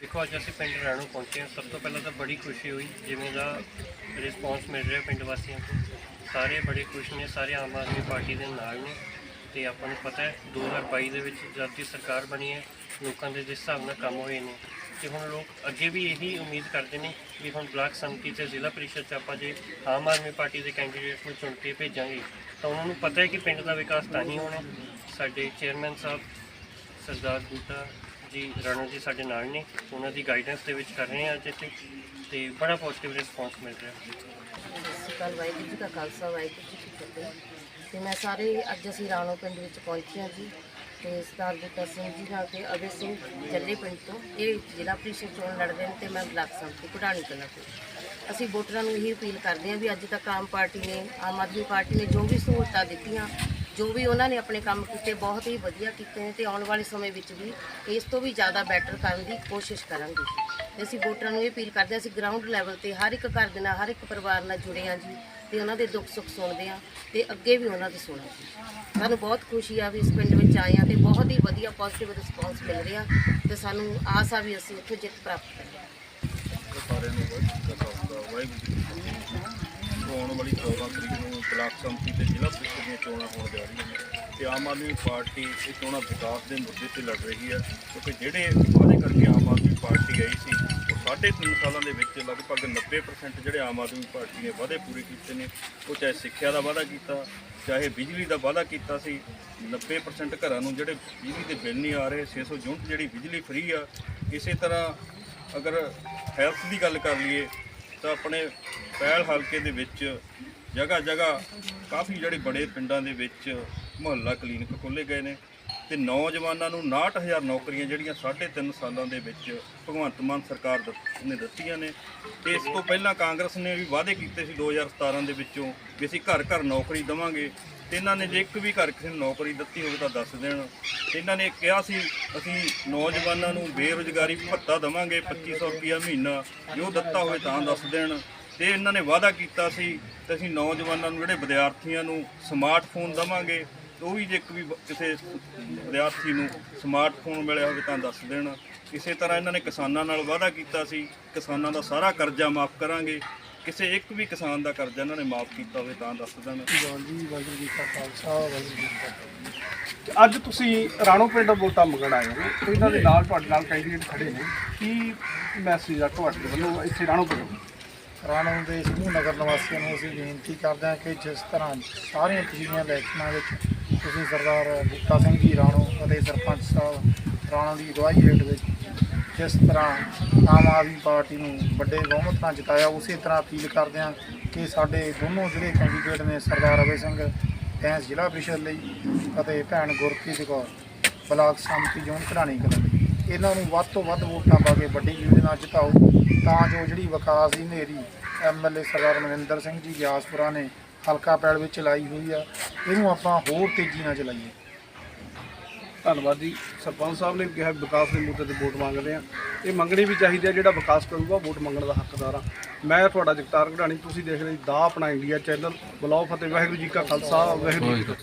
ਦੇਖੋ, ਅੱਜ ਅਸੀਂ ਪਿੰਡ ਰਾਣੋ ਪਹੁੰਚੇ ਹਾਂ। ਸਭ ਤੋਂ ਪਹਿਲਾਂ ਤਾਂ ਬੜੀ ਖੁਸ਼ੀ ਹੋਈ, ਜਿਵੇਂ ਦਾ ਰਿਸਪੌਂਸ ਮਿਲ ਰਿਹਾ ਪਿੰਡ ਵਾਸੀਆਂ ਤੋਂ। ਸਾਰੇ ਬੜੇ ਖੁਸ਼ ਨੇ, ਸਾਰੇ ਆਮ ਆਦਮੀ ਪਾਰਟੀ ਦੇ ਨਾਲ ਨੇ। ਤੇ ਆਪਾਂ ਨੂੰ ਪਤਾ ਹੈ 2022 ਦੇ ਵਿੱਚ ਜਦ ਦੀ ਸਰਕਾਰ ਬਣੀ ਹੈ, ਲੋਕਾਂ ਦੇ ਜਿਸ ਹਿਸਾਬ ਨਾਲ ਕੰਮ ਹੋਏ ਨੇ। ਤੇ ਹੁਣ ਲੋਕ ਅੱਗੇ ਵੀ ਇਹੀ ਉਮੀਦ ਕਰਦੇ ਨੇ ਵੀ ਹੁਣ ਬਲਾਕ ਸੰਮਤੀ ਤੇ ਜ਼ਿਲ੍ਹਾ ਪ੍ਰੀਸ਼ਦ ਚ ਆਪਾਂ ਜੇ ਆਮ ਆਦਮੀ ਪਾਰਟੀ ਦੇ ਕੈਂਡੀਡੇਟ ਨੂੰ ਚੁਣ ਕੇ ਭੇਜਾਂਗੇ, ਤਾਂ ਉਹਨਾਂ ਨੂੰ ਪਤਾ ਹੈ ਕਿ ਪਿੰਡ ਦਾ ਵਿਕਾਸ ਤਾਂ ਹੀ ਹੋਣਾ। ਸਾਡੇ ਚੇਅਰਮੈਨ ਸਾਹਿਬ, ਸਰਦਾਰ ਬੂਟਾ ਜੀ, ਰਾਣਾ ਜੀ ਸਾਡੇ ਨਾਲ ਨੇ। ਉਹਨਾਂ ਦੀ ਗਾਈਡੈਂਸ ਦੇ ਵਿੱਚ ਕਰ ਰਹੇ ਹਾਂ ਅੱਜ ਇੱਥੇ ਤੇ ਬੜਾ ਪੋਜ਼ਿਟਿਵ ਰਿਸਪੌਂਸ ਮਿਲ ਰਿਹਾ। ਸਤਿ ਸ਼੍ਰੀ ਅਕਾਲ, ਵਾਹਿਗੁਰੂ ਜੀ ਕਾ ਖਾਲਸਾ, ਵਾਹਿਗੁਰੂ ਜੀ ਕੀ ਫਤਿਹ। ਤੇ ਮੈਂ ਸਾਰੇ ਅੱਜ ਅਸੀਂ ਰਾਣੋ ਪਿੰਡ ਵਿੱਚ ਪਹੁੰਚੇ ਹਾਂ ਜੀ ਤੇ ਸਰਦਾਰ ਬੂਟਾ ਸਿੰਘ ਜੀ ਨਾਲ ਤੇ ਅਭੈ ਸਿੰਘ ਜੱਲੇ ਪਿੰਡ ਤੋਂ। ਇਹ ਜ਼ਿਲ੍ਹਾ ਪ੍ਰੀਸ਼ਦ ਚੋਣ ਲੜਦੇ ਨੇ ਤੇ ਮੈਂ ਬਲਾਕ ਸੰਮਤੀ ਘੁੜਾਣੀ ਕਲਾਂ ਤੋਂ। ਅਸੀਂ ਵੋਟਰਾਂ ਨੂੰ ਇਹੀ ਅਪੀਲ ਕਰਦੇ ਹਾਂ ਵੀ ਅੱਜ ਤੱਕ ਆਮ ਪਾਰਟੀ ਨੇ, ਆਮ ਆਦਮੀ ਪਾਰਟੀ ਨੇ ਜੋ ਵੀ ਸਹੂਲਤਾਂ ਦਿੱਤੀਆਂ ਜੋ ਵੀ ਉਹਨਾਂ ਨੇ ਆਪਣੇ ਕੰਮ ਕੀਤੇ ਬਹੁਤ ਹੀ ਵਧੀਆ ਕੀਤੇ ਨੇ ਤੇ ਆਉਣ ਵਾਲੇ ਸਮੇਂ ਵਿੱਚ ਵੀ ਇਸ ਤੋਂ ਵੀ ਜ਼ਿਆਦਾ ਬੈਟਰ ਕਰਨ ਦੀ ਕੋਸ਼ਿਸ਼ ਕਰਾਂਗੇ ਤੇ ਅਸੀਂ ਵੋਟਰਾਂ ਨੂੰ ਇਹ ਅਪੀਲ ਕਰਦੇ ਹਾਂ, ਅਸੀਂ ਗਰਾਊਂਡ ਲੈਵਲ ਤੇ ਹਰ ਇੱਕ ਘਰ ਦੇ ਨਾਲ, ਹਰ ਇੱਕ ਪਰਿਵਾਰ ਨਾਲ ਜੁੜੇ ਹਾਂ ਜੀ ਤੇ ਉਹਨਾਂ ਦੇ ਦੁੱਖ ਸੁੱਖ ਸੁਣਦੇ ਹਾਂ ਤੇ ਅੱਗੇ ਵੀ ਉਹਨਾਂ ਦੇ ਸੁਣਾਂਗੇ ਸਾਨੂੰ ਬਹੁਤ ਖੁਸ਼ੀ ਆ ਵੀ ਇਸ ਪਿੰਡ ਵਿੱਚ ਆਏ ਹਾਂ ਤੇ ਬਹੁਤ ਹੀ ਵਧੀਆ ਪੋਜ਼ਿਟਿਵ ਰਿਸਪੌਂਸ ਮਿਲ ਰਿਹਾ ਤੇ ਸਾਨੂੰ ਆਸ ਆ ਵੀ ਅਸੀਂ ਉੱਥੇ ਜਿੱਤ ਪ੍ਰਾਪਤ ਕਰਾਂਗੇ ਸਾਰਿਆਂ ਨੂੰ ਵਾਹਿਗੁਰੂ ਜੀ ਆਉਣ ਵਾਲੀ 14 ਤਰੀਕ ਨੂੰ ਬਲਾਕ ਸੰਮਤੀ ਤੇ ਜ਼ਿਲ੍ਹਾ ਦੀਆਂ ਚੋਣਾਂ ਹੋਣ ਜਾ ਰਹੀਆਂ ਨੇ ਤੇ ਆਮ ਆਦਮੀ ਪਾਰਟੀ ਇਹ ਚੋਣਾਂ ਵਿਕਾਸ ਦੇ ਮੁੱਦੇ ਤੇ ਲੜ ਰਹੀ ਹੈ, ਕਿਉਂਕਿ ਜਿਹੜੇ ਵਾਅਦੇ ਕਰਕੇ ਆਮ ਆਦਮੀ ਪਾਰਟੀ ਆਈ ਸੀ, ਉਹ ਸਾਢੇ ਤਿੰਨ ਸਾਲਾਂ ਦੇ ਵਿੱਚ ਲਗਭਗ 90% ਜਿਹੜੇ ਆਮ ਆਦਮੀ ਪਾਰਟੀ ਨੇ ਵਾਅਦੇ ਪੂਰੇ ਕੀਤੇ ਨੇ, ਉਹ ਚਾਹੇ ਸਿੱਖਿਆ ਦਾ ਵਾਅਦਾ ਕੀਤਾ, ਚਾਹੇ ਬਿਜਲੀ ਦਾ ਵਾਅਦਾ ਕੀਤਾ ਸੀ 90% ਘਰਾਂ ਨੂੰ ਜਿਹੜੇ ਬਿਜਲੀ ਦੇ ਬਿੱਲ ਨਹੀਂ ਆ ਰਹੇ 600 ਯੂਨਿਟ ਜਿਹੜੀ ਬਿਜਲੀ ਫ੍ਰੀ ਆ, ਇਸੇ ਤਰ੍ਹਾਂ ਅਗਰ ਹੈਲਥ ਦੀ ਗੱਲ ਕਰ ਲਈਏ, ਤਾਂ ਆਪਣੇ ਪਹਿਲ ਹਲਕੇ ਦੇ ਵਿੱਚ ਜਗ੍ਹਾ ਜਗ੍ਹਾ ਕਾਫੀ ਜਿਹੜੇ ਬੜੇ ਪਿੰਡਾਂ ਦੇ ਵਿੱਚ ਮੁਹੱਲਾ ਕਲੀਨਿਕ ਖੋਲ੍ਹੇ ਗਏ ਨੇ ਤੇ ਨੌਜਵਾਨਾਂ ਨੂੰ 69000 ਨੌਕਰੀਆਂ ਜਿਹੜੀਆਂ 3.5 ਸਾਲਾਂ ਦੇ ਵਿੱਚ ਭਗਵੰਤ ਮਾਨ ਸਰਕਾਰ ਦ- ਨੇ ਦਿੱਤੀਆਂ ਨੇ। ਤੇ ਇਸ ਤੋਂ ਪਹਿਲਾਂ ਕਾਂਗਰਸ ਨੇ ਵੀ ਵਾਅਦੇ ਕੀਤੇ ਸੀ 2017 ਦੇ ਵਿੱਚੋਂ ਵੀ ਅਸੀਂ ਘਰ ਘਰ ਨੌਕਰੀ ਦੇਵਾਂਗੇ। ਤੇ ਇਹਨਾਂ ਨੇ ਜੇ ਇੱਕ ਵੀ ਘਰ ਕਿਸੇ ਨੂੰ ਨੌਕਰੀ ਦਿੱਤੀ ਹੋਵੇ ਤਾਂ ਦੱਸ ਦੇਣ। ਤੇ ਇਹਨਾਂ ਨੇ ਕਿਹਾ ਸੀ, ਅਸੀਂ ਨੌਜਵਾਨਾਂ ਨੂੰ ਬੇਰੁਜ਼ਗਾਰੀ ਭੱਤਾ ਦੇਵਾਂਗੇ 2500 ਰੁਪਇਆ ਮਹੀਨਾ, ਜੋ ਦਿੱਤਾ ਹੋਵੇ ਤਾਂ ਦੱਸ ਦੇਣ। ਤੇ ਇਹਨਾਂ ਨੇ ਵਾਅਦਾ ਕੀਤਾ ਸੀ ਤੇ ਅਸੀਂ ਨੌਜਵਾਨਾਂ ਨੂੰ ਜਿਹੜੇ ਵਿਦਿਆਰਥੀਆਂ ਨੂੰ ਸਮਾਰਟਫੋਨ ਦੇਵਾਂਗੇ, ਉਹ ਵੀ ਜੇ ਇੱਕ ਵੀ ਕਿਸੇ ਵਿਦਿਆਰਥੀ ਨੂੰ ਸਮਾਰਟਫੋਨ ਮਿਲਿਆ ਹੋਵੇ ਤਾਂ ਦੱਸ ਦੇਣਾ। ਇਸੇ ਤਰ੍ਹਾਂ ਇਹਨਾਂ ਨੇ ਕਿਸਾਨਾਂ ਨਾਲ ਵਾਅਦਾ ਕੀਤਾ ਸੀ, ਕਿਸਾਨਾਂ ਦਾ ਸਾਰਾ ਕਰਜ਼ਾ ਮਾਫ ਕਰਾਂਗੇ, ਕਿਸੇ ਇੱਕ ਵੀ ਕਿਸਾਨ ਦਾ ਕਰਜ਼ਾ ਇਹਨਾਂ ਨੇ ਮਾਫ ਕੀਤਾ ਹੋਵੇ ਤਾਂ ਦੱਸ ਦੇਣਾ। ਜੀ ਵਾਹਿਗੁਰੂ ਜੀ ਕਾ ਖਾਲਸਾ, ਵਾਹਿਗੁਰੂ ਜੀ ਕੀ ਫਤਿਹ। ਅੱਜ ਤੁਸੀਂ ਰਾਣੋ ਪਿੰਡ ਵੋਟਾਂ ਮੰਗਣ ਆਏ ਹੋ ਇਹਨਾਂ ਦੇ ਨਾਲ ਤੁਹਾਡੇ ਨਾਲ ਕੈਂਡੀਡੇਟ ਖੜੇ ਨੇ। ਕੀ ਮੈਸੇਜ ਆ ਤੁਹਾਡੇ ਵੱਲੋਂ ਇੱਥੇ ਰਾਣੋ ਪਿੰਡ ਰਾਣੋ ਦੇ ਸਮੂਹ ਨਗਰ ਨਿਵਾਸੀਆਂ ਨੂੰ ਅਸੀਂ ਬੇਨਤੀ ਕਰਦੇ ਹਾਂ ਕਿ ਜਿਸ ਤਰ੍ਹਾਂ ਸਾਰੀਆਂ ਪਿਛਲੀਆਂ ਇਲੈਕਸ਼ਨਾਂ ਵਿੱਚ ਤੁਸੀਂ ਸਰਦਾਰ ਬੂਟਾ ਸਿੰਘ ਜੀ, ਰਾਣੋ ਅਤੇ ਸਰਪੰਚ ਸਾਹਿਬ, ਰਾਣੋ ਦੀ ਅਗਵਾਈ ਹੇਠ ਵਿੱਚ ਜਿਸ ਤਰ੍ਹਾਂ ਆਮ ਆਦਮੀ ਪਾਰਟੀ ਨੂੰ ਵੱਡੇ ਬਹੁਮਤ ਨਾਲ ਜਿਤਾਇਆ, ਉਸੇ ਤਰ੍ਹਾਂ ਅਪੀਲ ਕਰਦੇ ਹਾਂ ਕਿ ਸਾਡੇ ਦੋਨੋਂ ਜਿਹੜੇ ਕੈਂਡੀਡੇਟ ਨੇ ਸਰਦਾਰ ਅਵੇ ਸਿੰਘ ਤੈਂਸ ਜ਼ਿਲ੍ਹਾ ਪ੍ਰੀਸ਼ਦ ਲਈ ਅਤੇ ਭੈਣ ਗੁਰਪ੍ਰੀਤ ਕੌਰ, ਬਲਾਕ ਸੰਮਤੀ ਜ਼ੋਨ ਘਰਾਣੀ ਕਲਾਂ ਲਈ। ਇਹਨਾਂ ਨੂੰ ਵੱਧ ਤੋਂ ਵੱਧ ਵੋਟਾਂ ਪਾ ਕੇ ਵੱਡੀ ਲੀਡ ਨਾਲ ਜਿਤਾਓ। ਤਾਂ ਜੋ ਜਿਹੜੀ ਵਿਕਾਸ ਦੀ ਨੇਰੀ ਐਮਐਲਏ ਸਰਦਾਰ ਮਨਿੰਦਰ ਸਿੰਘ ਜੀ ਗਿਆਸਪੁਰਾ ਨੇ ਹਲਕਾ ਪੈਲ ਵਿੱਚ ਚਲਾਈ ਹੋਈ ਆ, ਇਹਨੂੰ ਆਪਾਂ ਹੋਰ ਤੇਜ਼ੀ ਨਾਲ ਚਲਾਈਏ। ਧੰਨਵਾਦ ਜੀ। ਸਰਪੰਚ ਸਾਹਿਬ ਨੇ ਕਿਹਾ ਵਿਕਾਸ ਦੇ ਮੁੱਦੇ ਤੇ ਵੋਟ ਮੰਗਦੇ ਆ। ਇਹ ਮੰਗਣੀ ਵੀ ਚਾਹੀਦੀ ਹੈ ਜਿਹੜਾ ਵਿਕਾਸ ਕਰੂਗਾ ਵੋਟ ਮੰਗਣ ਦਾ ਹੱਕਦਾਰ ਆ। ਮੈਂ ਤੁਹਾਡਾ ਜਗਤਾਰ ਘੜਾਣੀ, ਤੁਸੀਂ ਦੇਖ ਰਹੇ ਦਾ ਆਪਣਾ ਇੰਡੀਆ ਚੈਨਲ ਬੁਲਾਓ ਫਤਿਹ, ਵਾਹਿਗੁਰੂ ਜੀ ਕਾ ਖਾਲਸਾ, ਵਾਹਿਗੁਰੂ ਜੀ